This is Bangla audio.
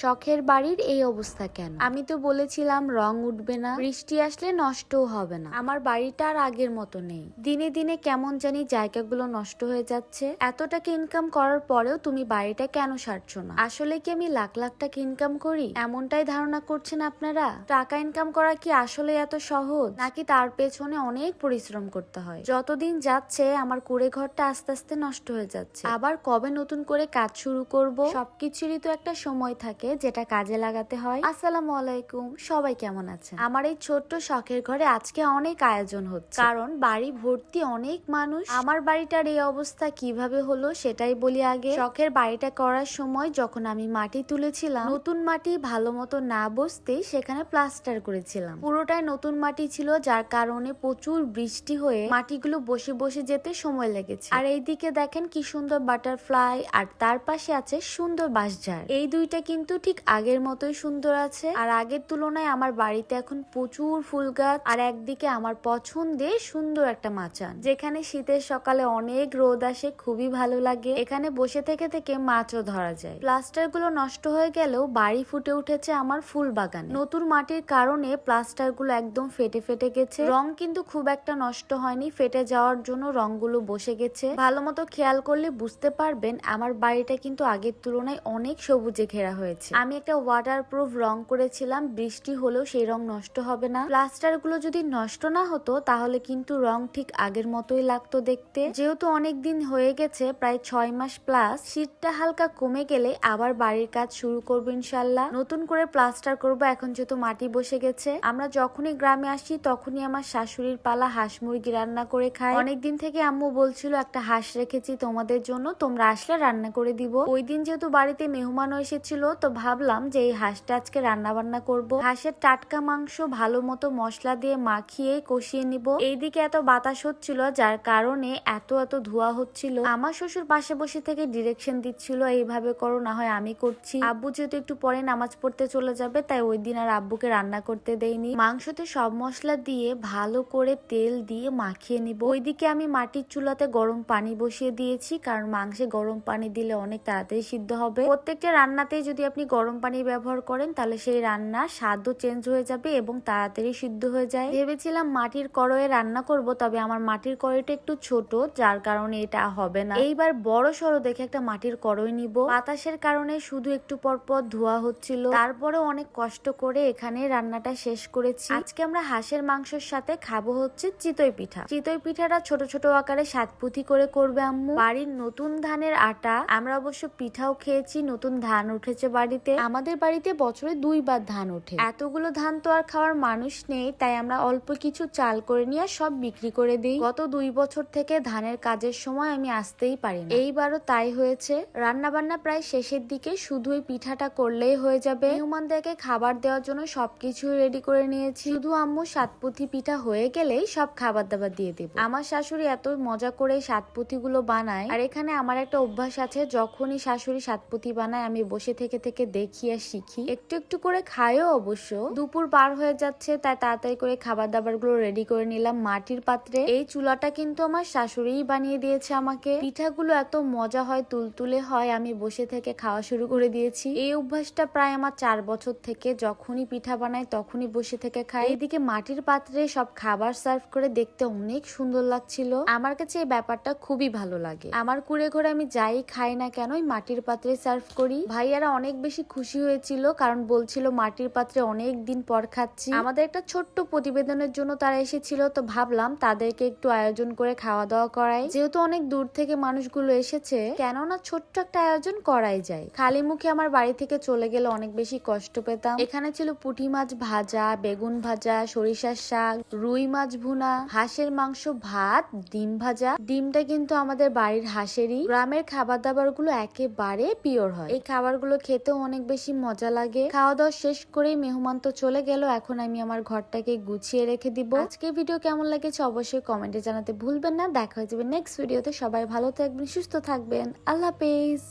শখের বাড়ির এই অবস্থা কেন? আমি তো বলেছিলাম রং উঠবে না, বৃষ্টি আসলে নষ্টও হবে না। আমার বাড়িটা আর আগের মতো নেই। দিনে দিনে কেমন জানি জায়গাগুলো নষ্ট হয়ে যাচ্ছে। এত টাকা ইনকাম করার পরেও তুমি বাড়িটা কেন সারছো না? আসলে কি আমি লাখ লাখ টাকা ইনকাম করি? এমনটাই ধারণা করছেন আপনারা? টাকা ইনকাম করা কি আসলে এত সহজ? নাকি তার পেছনে অনেক পরিশ্রম করতে হয়? যতদিন যাচ্ছে, আমার কুড়ে ঘরটা আস্তে আস্তে নষ্ট হয়ে যাচ্ছে। আবার কবে নতুন করে কাজ শুরু করব? সবকিছুরই তো একটা সময় থাকে। যেটা কাজে লাগাতে হয়। আসসালামু আলাইকুম, সবাই কেমন আছেন? আমার এই ছোট্ট শখের ঘরে আজকে অনেক আয়োজন হচ্ছে। কারণ বাড়ি ভর্তি অনেক মানুষ। আমার বাড়িটার এই অবস্থা কীভাবে হলো সেটাই বলি আগে। শখের বাড়িটা করার সময় যখন আমি মাটি তুলেছিলাম, নতুন মাটি ভালো মতো না বসতে সেখানে প্লাস্টার করেছিলাম। পুরোটাই নতুন মাটি ছিল, যার কারণে প্রচুর বৃষ্টি হয়ে মাটিগুলো বসে বসে যেতে সময় লেগেছে। আর এইদিকে দেখেন কি সুন্দর বাটারফ্লাই, আর তার পাশে আছে সুন্দর বাঁশঝাড়। এই দুইটা কিন্তু ঠিক আগের মতোই সুন্দর আছে। আর আগের তুলনায় আমার বাড়িতে এখন প্রচুর ফুল গাছ আর একদিকে আমার পছন্দের সুন্দর একটা মাচান। যেখানে শীতের সকালে অনেক রোদ আসে, খুবই ভালো লাগে। এখানে বসে থেকে থেকে মাছও ধরা যায়। প্লাস্টারগুলো নষ্ট হয়ে গেলেও বাড়ি ফুটে উঠেছে আমার ফুল বাগান। নতুন মাটির কারণে প্লাস্টারগুলো একদম ফেটে ফেটে গেছে। রং কিন্তু খুব একটা নষ্ট হয়নি, ফেটে যাওয়ার জন্য রংগুলো বসে গেছে। ভালো মতো খেয়াল করলে বুঝতে পারবেন, আমার বাড়িটা কিন্তু আগের তুলনায় অনেক সবুজে ঘেরা হয়েছে। আমি একটা ওয়াটার প্রুফ রং করেছিলাম, বৃষ্টি হলেও সেই রং নষ্ট হবে না। প্লাস্টারগুলো যদি নষ্ট না হতো, তাহলে কিন্তু রং ঠিক আগের মতোই লাগতো দেখতে। যেহেতু অনেক দিন হয়ে গেছে, প্রায় ছয় মাস প্লাস শীতটা হালকা কমে গেলে আবার বাড়ির কাজ শুরু করব ইনশাল্লাহ। নতুন করে প্লাস্টার করব, এখন যেহেতু মাটি বসে গেছে। আমরা যখনই গ্রামে আসি, তখনই আমার শাশুড়ির পালা হাঁস মুরগি রান্না করে খাই। অনেকদিন থেকে আম্মু বলছিল, একটা হাঁস রেখেছি তোমাদের জন্য, তোমরা আসলে রান্না করে দিব। ওই দিন যেহেতু বাড়িতে মেহমানও এসেছিল, তো ভাবলাম যে এই হাঁসটা আজকে রান্না বান্না করব। হাঁসের টাটকা মাংস, ভালো মতো মশলা দিয়ে মাখিয়ে কষিয়ে নিব। এইদিকে এত বাতাস হচ্ছিল, যার কারণে এত এত ধোয়া হচ্ছিল। আমার শ্বশুর পাশে বসে থেকে ডিরেকশন দিচ্ছিল, এইভাবে করো, না হয় আমি করছি। আব্বু যেহেতু একটু পরে নামাজ পড়তে চলে যাবে, তাই ওই দিন আর আব্বুকে রান্না করতে দেয়নি মাংসতে সব মশলা দিয়ে ভালো করে তেল দিয়ে মাখিয়ে নিব। ওইদিকে আমি মাটির চুলাতে গরম পানি বসিয়ে দিয়েছি, কারণ মাংসে গরম পানি দিলে অনেক তাড়াতাড়ি সিদ্ধ হবে। প্রত্যেকটা রান্নাতেই যদি আপনি গরম পানি ব্যবহার করেন, তাহলে সেই রান্নার স্বাদও চেঞ্জ হয়ে যাবে এবং তাড়াতাড়ি সিদ্ধ হয়ে যায়। ভেবেছিলাম মাটির কড়াইয়ে রান্না করব, তবে আমার মাটির কড়াইটা একটু ছোট, যার কারণে এটা হবে না। এইবার বড় সড়ো দেখে একটা মাটির কড়াই নিব। বাতাসের কারণে শুধু একটু পর পর ধোয়া হচ্ছিল। তারপরে অনেক কষ্ট করে এখানে রান্নাটা শেষ করেছি। আজকে আমরা হাঁসের মাংসের সাথে খাব হচ্ছে চিতই পিঠা। চিতই পিঠাটা ছোট ছোট আকারে সাতপুথি করে করবে আম্মু। বাড়ির নতুন ধানের আটা, আমরা অবশ্য পিঠাও খেয়েছি, নতুন ধান উঠেছে বাড়িতে? আমাদের বাড়িতে বছরে দুইবার ধান ওঠে। এতগুলো ধান তো আর খাওয়ার মানুষ নেই তাই আমরা অল্প কিছু চাল করে নিয়ে সব বিক্রি করে দিই। গত দুই বছর থেকে ধানের কাজের সময় আমি আসতেই পারি না। এইবারও তাই হয়েছে। রান্না বান্না প্রায় শেষের দিকে শুধু এই পিঠাটা করলেই হয়ে যাবে। মেহমানদেরকে খাবার দেওয়ার জন্য সবকিছু রেডি করে নিয়েছি। শুধু আম্মু সাতপুথি পিঠা হয়ে গেলেই সব খাবার দাবার দিয়ে দেব। আমার শাশুড়ি এত মজা করে সাতপুথি গুলো বানায়। আর এখানে আমার একটা অভ্যাস আছে যখনই শাশুড়ি সাতপুথি বানায় আমি বসে থেকে থেকে দেখি আর শিখি। একটু একটু করে খায়ও অবশ্য। দুপুর পার হয়ে যাচ্ছে, তাই তাড়াতাড়ি করে খাবার দাবারগুলো রেডি করে নিলাম মাটির পাত্রে। এই চুলাটা কিন্তু আমার শাশুড়িই বানিয়ে দিয়েছে আমাকে। পিঠাগুলো এত মজা হয়, তুলতুলে হয়, আমি বসে থেকে খাওয়া শুরু করে দিয়েছি। এই অভ্যাসটা প্রায় আমার চার বছর থেকে। যখনই পিঠা বানাই, তখনই বসে থেকে খাই। এদিকে মাটির পাত্রে সব খাবার সার্ভ করে দেখতে অনেক সুন্দর লাগছিল। আমার কাছে এই ব্যাপারটা খুবই ভালো লাগে। আমার কুড়ে ঘরে আমি যাই খাই না কেন মাটির পাত্রে সার্ভ করি। ভাইয়ারা অনেক বেশি খুশি হয়েছিল, কারণ বলছিল মাটির পাত্রে অনেক দিন পর খাচ্ছি। আমাদের একটা ছোট্ট প্রতিবেদনের জন্য তারা এসেছিল, তো ভাবলাম তাদেরকে একটু আয়োজন করে খাওয়া দাওয়া করাই। যেহেতু অনেক দূর থেকে মানুষগুলো এসেছে, কেননা ছোট্ট একটা আয়োজন করাই যায়। খালি মুখে আমার বাড়ি থেকে চলে গেলে অনেক বেশি কষ্ট পেতাম। এখানে ছিল পুঁটি মাছ ভাজা, বেগুন ভাজা, সরিষার শাক, রুই মাছ ভুনা, হাঁসের মাংস, ভাত, ডিম ভাজা। ডিমটা কিন্তু আমাদের বাড়ির হাঁসেরই। গ্রামের খাবার দাবারগুলো একেবারে পিওর হয়। এই খাবারগুলো খেতেও অনেক বেশি মজা লাগে। খাওয়া দাওয়া শেষ করেই মেহমান তো চলে গেল, এখন আমি আমার ঘরটাকে গুছিয়ে রেখে দিব। আজকে ভিডিও কেমন লেগেছে অবশ্যই কমেন্টে জানাতে ভুলবেন না। দেখা হয়ে যাবে নেক্সট ভিডিওতে সবাই ভালো থাকবেন, সুস্থ থাকবেন। আল্লাহ হাফেজ।